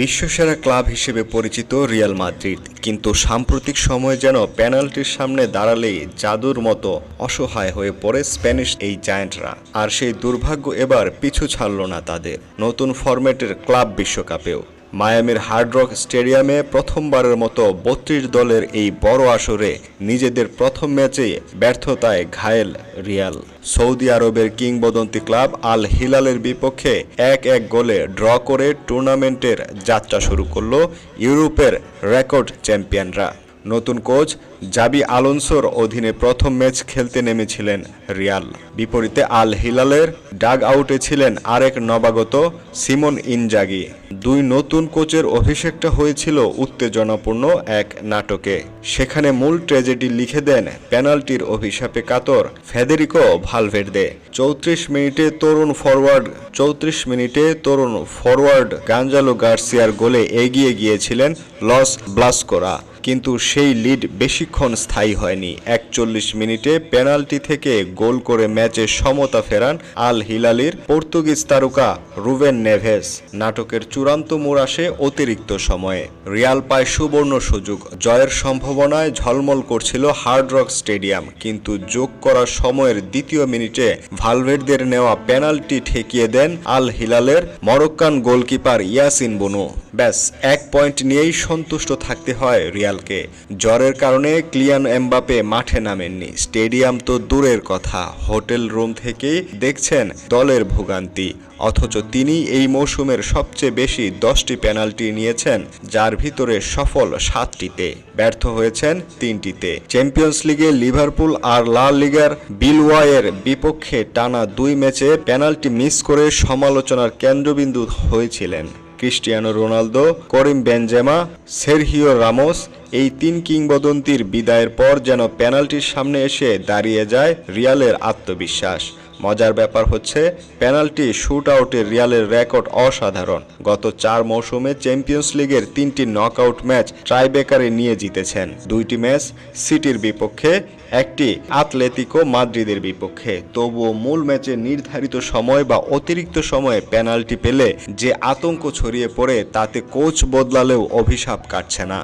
বিশ্বসেরা club হিসেবে পরিচিত Real Madrid, কিন্তু সাম্প্রতিক সময়ে যেন পেনাল্টির সামনে দাঁড়ালেই জাদুর মতো অসহায় হয়ে পড়ে স্প্যানিশ এই জায়ান্টরা। আর সেই দুর্ভাগ্য এবার পিছু ছাড়ল না তাদের, নতুন ফরম্যাটের ক্লাব বিশ্বকাপেও। মায়ামির হার্ড রক স্টেডিয়ামে প্রথমবারের মতো বত্রিশ দলের এই বড় আসরে নিজেদের প্রথম ম্যাচে ব্যর্থতায় ঘায়েল রিয়াল। সৌদি আরবের কিংবদন্তি ক্লাব আল হিলালের বিপক্ষে এক এক গোলে ড্র করে টুর্নামেন্টের যাত্রা শুরু করল ইউরোপের রেকর্ড চ্যাম্পিয়নরা। নতুন কোচ জাবি আলোনসোর অধীনে প্রথম ম্যাচ খেলতে নেমেছিলেন রিয়াল। বিপরীতে আল হিলালের ডাগ আউটে ছিলেন আরেক নবাগত সিমন ইনজাগি। দুই নতুন কোচের অভিষেকটা হয়েছিল উত্তেজনাপূর্ণ এক নাটকে। সেখানে মূল ট্র্যাজেডি লিখে দেন পেনাল্টির অভিশাপে কাতর ফেদেরিকো ভালভের্দে। চৌত্রিশ মিনিটে তরুণ ফরওয়ার্ড, চৌত্রিশ মিনিটে তরুণ ফরওয়ার্ড গাঞ্জালো গার্সিয়ার গোলে এগিয়ে গিয়েছিলেন লস ব্লাসকোরা। কিন্তু সেই লিড বেশিক্ষণ স্থায়ী হয়নি। একচল্লিশ মিনিটে পেনাল্টি থেকে গোল করে ম্যাচে সমতা ফেরান আল হিলালির পর্তুগিজ তারকা রুবেন নেভেস। নাটকের চূড়ান্ত মোড় আসে অতিরিক্ত সময়ে। রিয়াল পায় সুবর্ণ সুযোগ। জয়ের সম্ভাবনায় ঝলমল করছিল হার্ড রক স্টেডিয়াম, কিন্তু যোগ করার সময়ের দ্বিতীয় মিনিটে ভালভেরদের নেওয়া পেনাল্টি ঠেকিয়ে দেন আল হিলালের মরক্কান গোলকিপার ইয়াসিন বনু। ব্যাস, এক পয়েন্ট নিয়েই সন্তুষ্ট থাকতে হয় রিয়ালকে জ্বরের কারণে ক্লিয়ান এমবাপে মাঠে নামেননি। স্টেডিয়াম তো দূরের কথা। হোটেল রুম থেকেই দেখছেন দলের ভোগান্তি। অথচ তিনি এই মৌসুমের সবচেয়ে বেশি দশটি পেনাল্টি নিয়েছেন, যার ভিতরে সফল সাতটিতে। ব্যর্থ হয়েছেন তিনটিতে। চ্যাম্পিয়ন্স লিগে লিভারপুল আর লা লিগার বিলওয়ায়ের বিপক্ষে টানা দুই ম্যাচে পেনাল্টি মিস করে সমালোচনার কেন্দ্রবিন্দু হয়েছিলেন। Cristiano Ronaldo, Karim Benzema, Sergio Ramos এই তিন কিংবদন্তির বিদায়ের পর যেন পেনাল্টির সামনে এসে দাঁড়িয়ে যায় রিয়ালের আত্মবিশ্বাস। মজার ব্যাপার হচ্ছে, পেনাল্টি শুট আউটের রিয়ালের রেকর্ড অসাধারণ। গত চার মৌসুমে চ্যাম্পিয়ন্স লিগের তিনটি নকআউট ম্যাচ ট্রাইবেকারে নিয়ে জিতেছেন। দুইটি ম্যাচ সিটির বিপক্ষে, একটি আতলেতিকো মাদ্রিদের বিপক্ষে। তবুও মূল ম্যাচে নির্ধারিত সময় বা অতিরিক্ত সময়ে পেনাল্টি পেলে যে আতঙ্ক ছড়িয়ে পড়ে তাতে কোচ বদলালেও অভিশাপ কাটছে না।